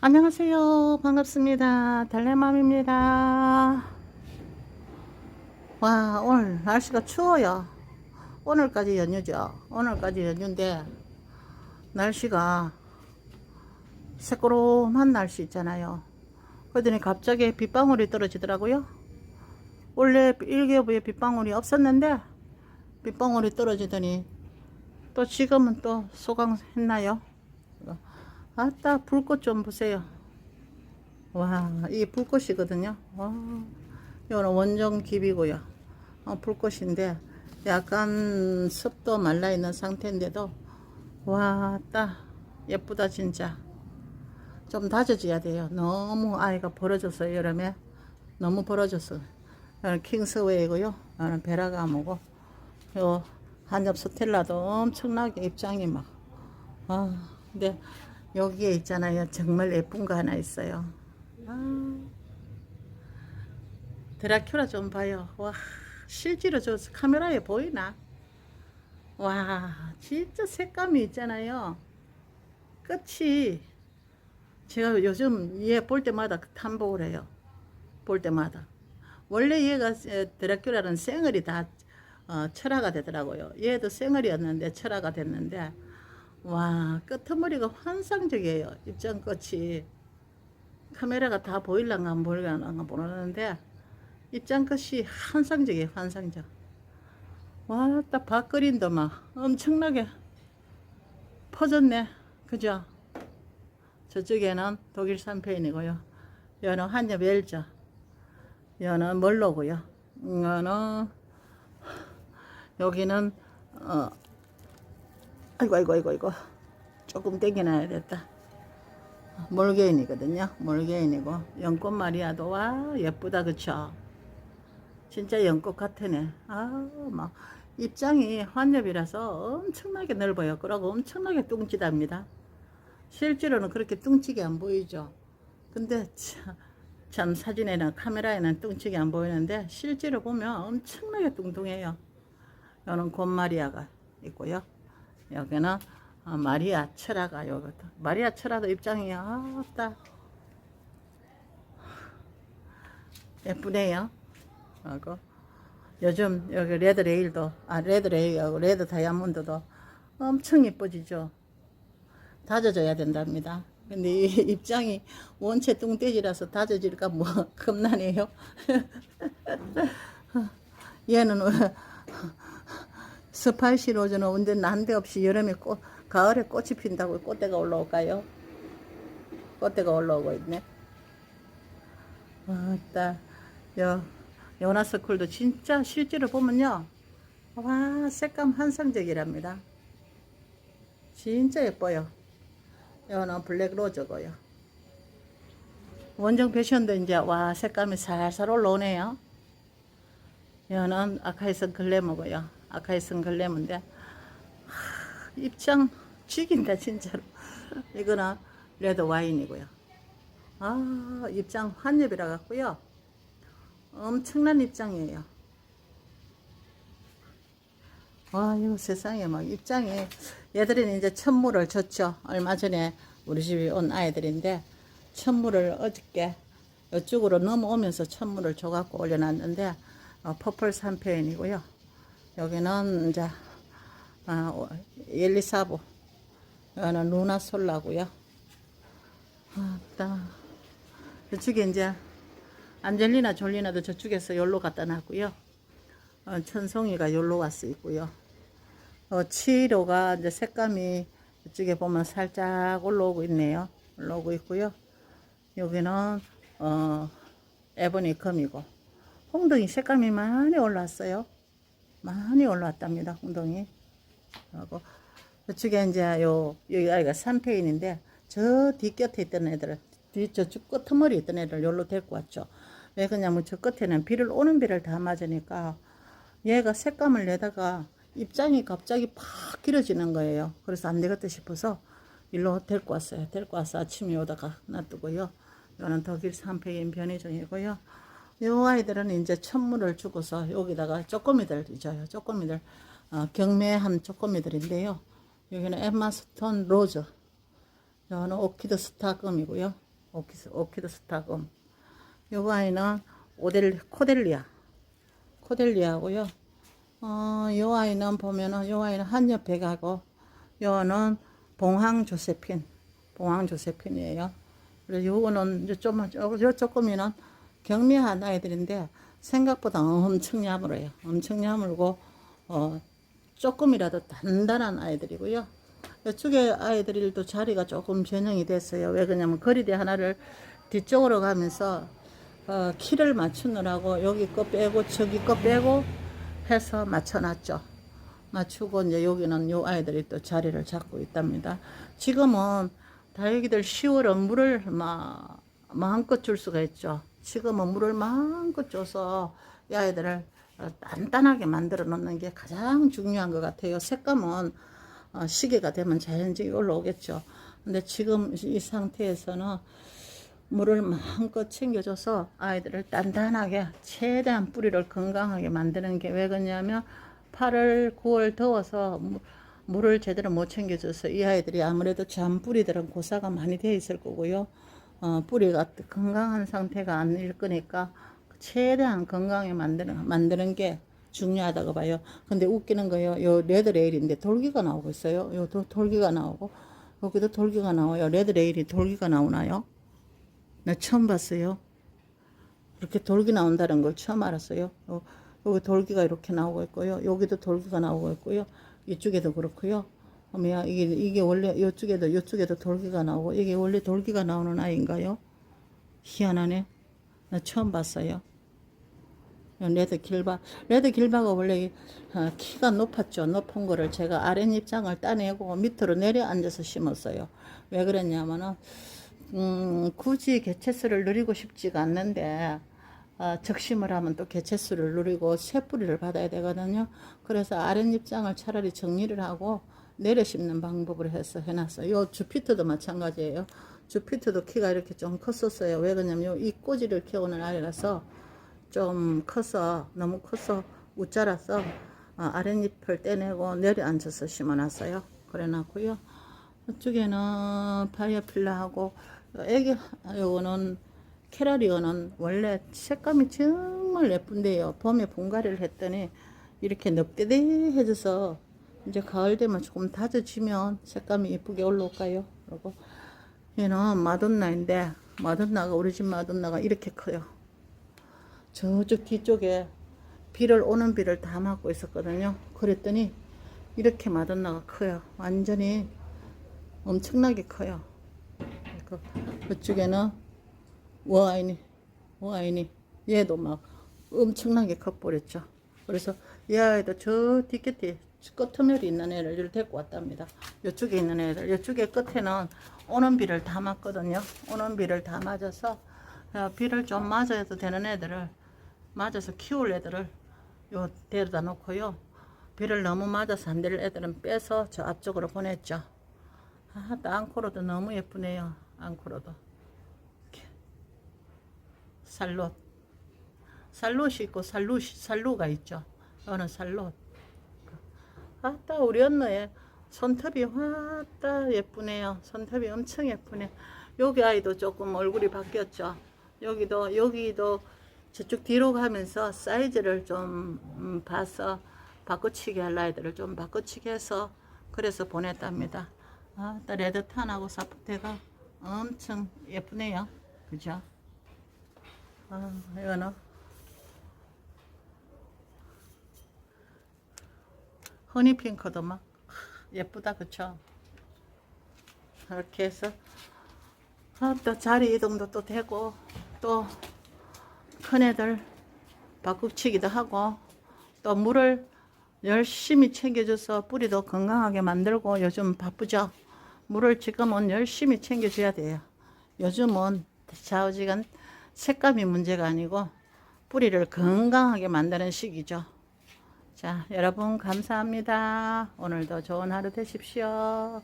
안녕하세요. 반갑습니다. 달래맘입니다. 와, 오늘 날씨가 추워요. 오늘까지 연휴죠. 오늘까지 연휴인데, 날씨가 새꼬롬한 날씨 있잖아요. 그러더니 갑자기 빗방울이 떨어지더라고요. 원래 일개부에 빗방울이 없었는데, 빗방울이 떨어지더니, 또 지금은 또 소강했나요? 아따 불꽃 좀 보세요. 와, 이 불꽃이거든요. 와, 이거는 원정 깁이고요. 어, 불꽃인데 약간 습도 말라 있는 상태인데도 와, 따 예쁘다 진짜. 좀 다져줘야 돼요. 너무 아이가 벌어졌어요 여름에. 너무 벌어졌어. 이거는 킹스웨이고요. 이거는 베라가모고. 요 한엽 스텔라도 엄청나게 입장이 막. 아, 근데 여기에 있잖아요. 정말 예쁜 거 하나 있어요. 아, 드라큘라 좀 봐요. 와, 실제로 저 카메라에 보이나? 와, 진짜 색감이 있잖아요. 끝이 제가 요즘 얘 볼 때마다 탐복을 해요. 볼 때마다. 원래 얘가 에, 드라큘라는 생얼이 다 어, 철화가 되더라고요. 얘도 생얼이었는데 철화가 됐는데 와 끄트머리가 환상적이에요. 입장 끝이 카메라가 다 보일랑가 안 보일랑가 모르는데 입장 끝이 환상적이에요. 환상적. 와딱 밥그린도 막 엄청나게 퍼졌네. 그죠? 저쪽에는 독일산 페인이고요. 여는 한엽 엘저. 여는 멀로고요. 이거는 여기는 어 아이고 아이고 아이고 아이고 조금 땡겨놔야 됐다. 몰개인이거든요. 몰개인이고 연꽃 마리아도 와 예쁘다 그쵸? 진짜 연꽃 같으네. 아막 입장이 환엽이라서 엄청나게 넓어요. 그러고 엄청나게 뚱찌답니다. 실제로는 그렇게 뚱찌게 안 보이죠. 근데 참, 참 사진에는 카메라에는 뚱찌게 안 보이는데 실제로 보면 엄청나게 뚱뚱해요. 여는 곰마리아가 있고요. 여기는 어, 마리아 철아가 여기도 마리아 철아도 입장이야. 아따 예쁘네요. 하고 요즘 여기 레드 레일도 아 레드 레일하고 레드 다이아몬드도 엄청 예뻐지죠. 다져줘야 된답니다. 근데 이 입장이 원체 뚱돼지라서 다져질까 뭐 겁나네요. 얘는 스파이시 로즈는 언제 난데없이 여름에 꽃, 가을에 꽃이 핀다고 꽃대가 올라올까요? 꽃대가 올라오고 있네. 아따, 여, 요나스쿨도 진짜 실제로 보면요. 와, 색감 환상적이랍니다. 진짜 예뻐요. 요는 블랙 로즈고요. 원정 패션도 이제 와 색감이 살살 올라오네요. 요는 아카이슨 글래머고요. 아카이슨 글래머인데 하, 입장 죽인다 진짜로. 이거는 레드 와인이고요. 아 입장 환엽이라 갖고요. 엄청난 입장이에요. 와, 이거 세상에 막 입장이, 얘들은 이제 천물을 줬죠. 얼마 전에 우리 집에 온 아이들인데, 천물을 어저께 이쪽으로 넘어오면서 천물을 줘갖고 올려놨는데, 어, 퍼플 3페인이고요. 여기는 이제, 아, 엘리사보. 여기는 루나 솔라고요. 아따. 저쪽에 이제, 안젤리나 졸리나도 저쪽에서 여기로 갖다 놨고요. 어, 천송이가 여기로 왔어 있고요. 어, 치로가 이제 색감이 이쪽에 보면 살짝 올라오고 있네요. 올라오고 있고요. 여기는 어, 에보니 금이고 홍동이 색감이 많이 올라왔어요. 많이 올라왔답니다. 홍동이. 하고 이쪽에 이제 요 여기 아이가 3페인인데 저 뒷곁에 있던 애들 뒤 저쪽 끝머리 있던 애들 여기로 데리고 왔죠. 왜 그러냐면 저 끝에는 비를 오는 비를 다 맞으니까 얘가 색감을 내다가 입장이 갑자기 팍 길어지는 거예요. 그래서 안 되겠다 싶어서 일로 데리고 왔어요. 데리고 와서 아침에 오다가 놔두고요. 이거는 독일 3페인 변이종이고요. 요 아이들은 이제 천물을 주고서 여기다가 쪼꼬미들 있죠. 쪼꼬미들 어, 경매한 쪼꼬미들인데요. 여기는 엠마 스톤 로즈. 여기는 오키드 스타금이고요. 오키스, 오키드 스타금. 요거 아이는 오델, 코델리아. 코델리아고요. 어, 요 아이는 보면은 요 아이는 한엽백하고 요는 봉황 조세핀. 봉황 조세핀이에요. 그래서 요거는 이제 좀, 요, 요 조금이는 경미한 아이들인데 생각보다 엄청 야물어요. 엄청 야물고, 어, 조금이라도 단단한 아이들이고요. 이쪽에 아이들도 자리가 조금 변형이 됐어요. 왜 그러냐면 거리대 하나를 뒤쪽으로 가면서 어, 키를 맞추느라고 여기 거 빼고 저기 거 빼고 해서 맞춰놨죠. 맞추고 이제 여기는 요 아이들이 또 자리를 잡고 있답니다. 지금은 다육이들 10월은 물을 마, 마음껏 줄 수가 있죠. 지금은 물을 마음껏 줘서 이 아이들을 어, 단단하게 만들어 놓는 게 가장 중요한 것 같아요. 색감은 어, 시계가 되면 자연적이 올라오겠죠. 근데 지금 이 상태에서는 물을 마음껏 챙겨줘서 아이들을 단단하게 최대한 뿌리를 건강하게 만드는 게 왜 그러냐면 8월, 9월 더워서 무- 물을 제대로 못 챙겨줘서 이 아이들이 아무래도 잔뿌리들은 고사가 많이 돼 있을 거고요. 어, 뿌리가 건강한 상태가 아닐 거니까 최대한 건강하게 만드는, 만드는 게 중요하다고 봐요. 근데 웃기는 거요. 요 레드레일인데 돌기가 나오고 있어요. 요 도, 돌기가 나오고 여기도 돌기가 나와요. 레드레일이 돌기가 나오나요? 나 처음 봤어요. 이렇게 돌기 나온다는 걸 처음 알았어요. 요, 여기 돌기가 이렇게 나오고 있고요. 여기도 돌기가 나오고 있고요. 이쪽에도 그렇고요. 어머야 이게 이게 원래 이쪽에도 이쪽에도 돌기가 나오고 이게 원래 돌기가 나오는 아이인가요? 희한하네. 나 처음 봤어요. 레드 길바 레드 길바가 원래 어, 키가 높았죠. 높은 거를 제가 아랫잎장을 따내고 밑으로 내려 앉아서 심었어요. 왜 그랬냐면은 음, 굳이 개체수를 누리고 싶지가 않는데 어, 적심을 하면 또 개체수를 누리고 새뿌리를 받아야 되거든요. 그래서 아랫잎장을 차라리 정리를 하고 내려 심는 방법을 해서 해놨어요. 요 주피트도 마찬가지예요. 주피트도 키가 이렇게 좀 컸었어요. 왜 그러냐면 이 꼬지를 키우는 아이라서 좀 커서 너무 커서 우짜라서 어, 아랫잎을 떼내고 내려앉아서 심어놨어요. 그래놨고요. 이쪽에는 바이어필라하고 애기 요거는 캐라리어는 원래 색감이 정말 예쁜데요. 봄에 분갈이를 했더니 이렇게 넙대대해져서 이제 가을 되면 조금 다져지면 색감이 예쁘게 올라올까요? 그리고 얘는 마돈나인데 마돈나가 우리 집 마돈나가 이렇게 커요. 저쪽 뒤쪽에 비를 오는 비를 다 막고 있었거든요. 그랬더니 이렇게 마돈나가 커요. 완전히 엄청나게 커요. 그 그쪽에는 워아이니 워아이니 얘도 막 엄청나게 커버렸죠. 그래서 이 아이도 저 뒤끝에 끝터멸이 있는 애를 데리고 왔답니다. 이쪽에 있는 애들, 이쪽에 끝에는 오는 비를 다 맞거든요. 오는 비를 다 맞아서 어, 비를 좀 맞아도 되는 애들을 맞아서 키울 애들을 요 데려다 놓고요. 비를 너무 맞아서 안 될 애들은 빼서 저 앞쪽으로 보냈죠. 아, 또 앙코로도 너무 예쁘네요. 앙코로도. 이렇게. 살롯. 살롯이 있고 살루시, 살루가 있죠. 이거는 살롯. 아따 우리 언니의 손톱이 화따 예쁘네요. 손톱이 엄청 예쁘네. 여기 아이도 조금 얼굴이 바뀌었죠. 여기도 여기도 저쪽 뒤로 가면서 사이즈를 좀 음, 봐서 바꿔치기 할 아이들을 좀 바꿔치기 해서 그래서 보냈답니다. 아, 또 레드탄하고 사포테가 엄청 예쁘네요. 그죠? 아, 이거는 허니핑크도 막 예쁘다 그쵸? 이렇게 해서 아, 또 자리 이동도 또 되고 또 큰애들 바꾸치기도 하고 또 물을 열심히 챙겨줘서 뿌리도 건강하게 만들고 요즘 바쁘죠. 물을 지금은 열심히 챙겨줘야 돼요. 요즘은 좌우지간 색감이 문제가 아니고 뿌리를 건강하게 만드는 시기죠. 자, 여러분 감사합니다. 오늘도 좋은 하루 되십시오.